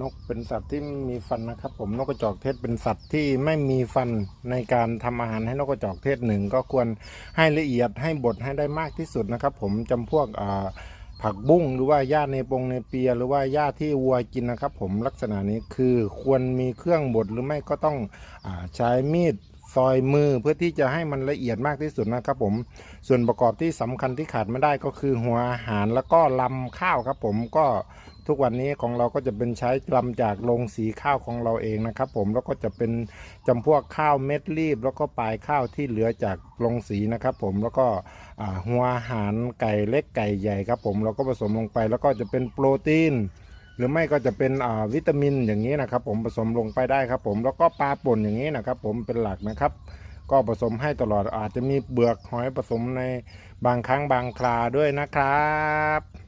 นกเป็นสัตว์ที่ไม่มีฟันนะครับผมนกกระจอกเทศเป็นสัตว์ที่ไม่มีฟันในการทำอาหารให้นกกระจอกเทศหนึ่งก็ควรให้ละเอียดให้บดให้ได้มากที่สุดนะครับ ผมจำพวกผักบุ้งหรือว่าหญ้าในปงในเปีย หรือว่าหญ้าที่วัวกินนะครับ ผมลักษณะนี้คือควรมีเครื่องบดหรือไม่ก็ต้องอใช้มีดซอยมือเพื่อที่จะให้มันละเอียดมากที่สุดนะครับผม ส่วนประกอบที่สำคัญที่ขาดไม่ได้ก็คือหัวอาหารแล้วก็ลำข้าวครับผมก็ ทุกวันนี้ของเราก็จะเป็นใช้ลำจากโรงสีข้าวของเราเองนะครับ ผมแล้วก็จะเป็นจำพวกข้าวเม็ดรีบ แล้วก็ปลายข้าวที่เหลือจากโรงสีนะครับ ผมแล้วก็หัวอาหารไก่เล็กไก่ใหญ่ครับ ผมเราก็ผสมลงไปแล้วก็จะเป็นโปรตีนหรือไม่ก็จะเป็นวิตามินอย่างนี้นะครับ ผมผสมลงไปได้ครับ ผมแล้วก็ปลาป่นอย่างนี้นะครับ ผมเป็นหลักนะครับ ก็ผสมให้ตลอดอาจจะมีเบือกหอยผสมในบางครั้งบางคราด้วยนะครับ